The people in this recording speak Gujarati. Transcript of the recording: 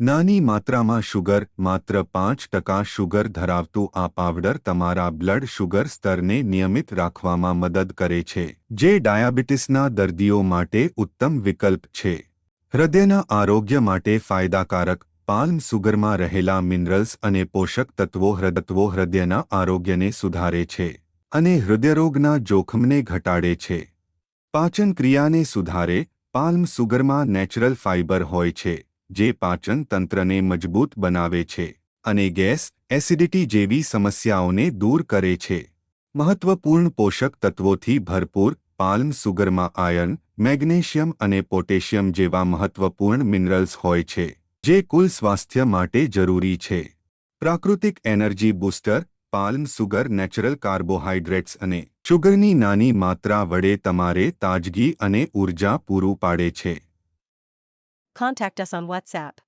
નાની માત્રામાં શુગર, માત્ર પાંચ ટકા શુગર ધરાવતું આ પાવડર તમારા બ્લડ શુગર સ્તરને નિયમિત રાખવામાં મદદ કરે છે, જે ડાયાબિટીસના દર્દીઓ માટે ઉત્તમ વિકલ્પ છે. હૃદયના આરોગ્ય માટે ફાયદાકારક, પાલ્મ સુગરમાં રહેલા મિનરલ્સ અને પોષક તત્વો હૃદત્વો હૃદયના આરોગ્યને સુધારે છે અને હૃદયરોગના જોખમને ઘટાડે છે. પાચન ક્રિયાને સુધારે, પાલ્મ સુગરમાં નેચરલ ફાઇબર હોય છે. જે પાચન તંત્રને મજબૂત બનાવે છે અને ગેસ એસિડિટી જેવી સમસ્યાઓને દૂર કરે છે. મહત્વપૂર્ણ પોષક તત્વોથી ભરપૂર પાલ્મ સુગરમાં આયર્ન, મેગ્નેશિયમ અને પોટેશિયમ જેવા મહત્વપૂર્ણ મિનરલ્સ હોય છે, જે કુલ સ્વાસ્થ્ય માટે જરૂરી છે. પ્રાકૃતિક energy booster palm sugar, natural carbohydrates અને શુગરની નાની માત્રા વડે તમારે તાજગી અને ઊર્જા પૂરું પાડે છે. Contact us on WhatsApp